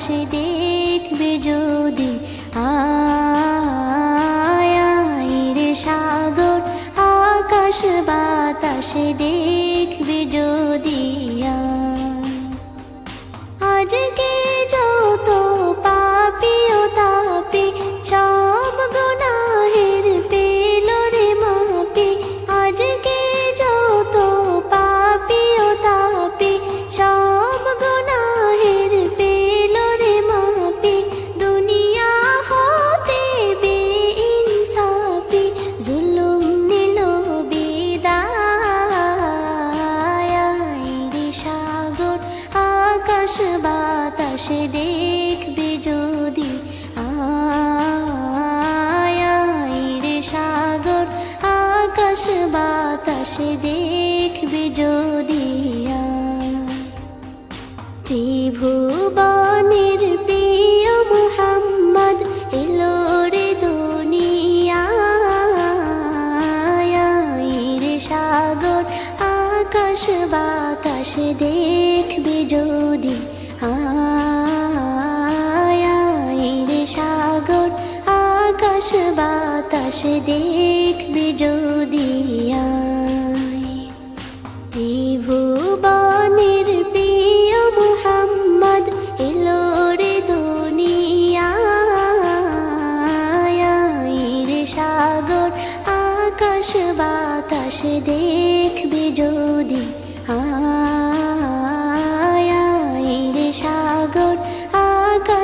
বাতাস দেখবে যদি আয় রে সাগর আকাশ বাতাসে দেখবে আকাশ বাতাসে দেখবে যদি রে সাগর আকাশ বাতাসে দেখবে যদি আয়। বাতাস দেখবি যদি রে সাগর, আকাশ বাতাস দেখবি যদি আয় ত্রিভুবনের প্রিয় মুহাম্মদ এলো রে দুনিয়ায় রে সাগর, আকাশ বাতাস দেখবি যদি